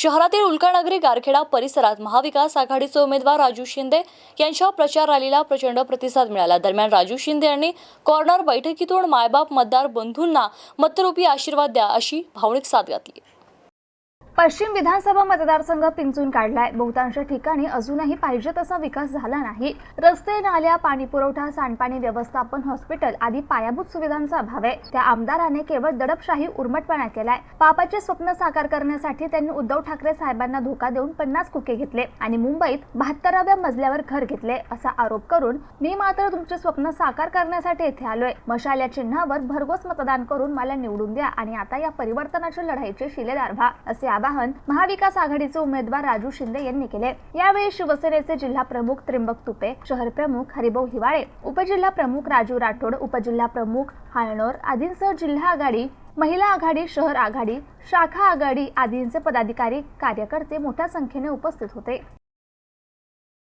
शहरातील उल्कानगरी गारखेडा परिसरात महाविकास आघाडीचे उमेदवार राजू शिंदे यांच्या प्रचार रॅलीला प्रचंड प्रतिसाद मिळाला. दरम्यान राजू शिंदे यांनी कॉर्नर बैठकीतून मायबाप मतदार बंधूंना मतरूपी आशीर्वाद द्या अशी भावनिक साथ घातली. पश्चिम विधानसभा मतदारसंघ पिंचून काढलाय. बहुतांश ठिकाणी अजूनही पाहिजे तसा विकास झाला नाही. रस्ते नाल्या पाणी पुरवठा सांडपाणी व्यवस्थापन हॉस्पिटल आदी पायाभूत सुविधांचा अभाव आहे. त्या आमदाराने केवळ दडपशाही उर्मटपणा केलाय. पापाचे स्वप्न साकार करण्यासाठी त्यांनी उद्धव ठाकरे साहेबांना धोका देऊन पन्नास कुके घेतले आणि मुंबईत बहात्तराव्या मजल्यावर घर घेतले असा आरोप करून मी मात्र तुमचे स्वप्न साकार करण्यासाठी येथे आलोय. मशाल या चिन्हावर भरघोस मतदान करून मला निवडून द्या आणि आता या परिवर्तनाच्या लढाईचे शिलेदार व्हा असे आवाहन महाविकास आघाडीचे उमेदवार राजू शिंदे यांनी केले. यावेळी शिवसेनेचे जिल्हा प्रमुख त्रिंबक तुपे शहर प्रमुख हरिभाऊ हिवाळे उपजिल्हा प्रमुख राजू राठोड उपजिल्हा प्रमुख हायणोर आदींसह जिल्हा आघाडी महिला आघाडी शहर आघाडी शाखा आघाडी आदींचे पदाधिकारी कार्यकर्ते मोठ्या संख्येने उपस्थित होते.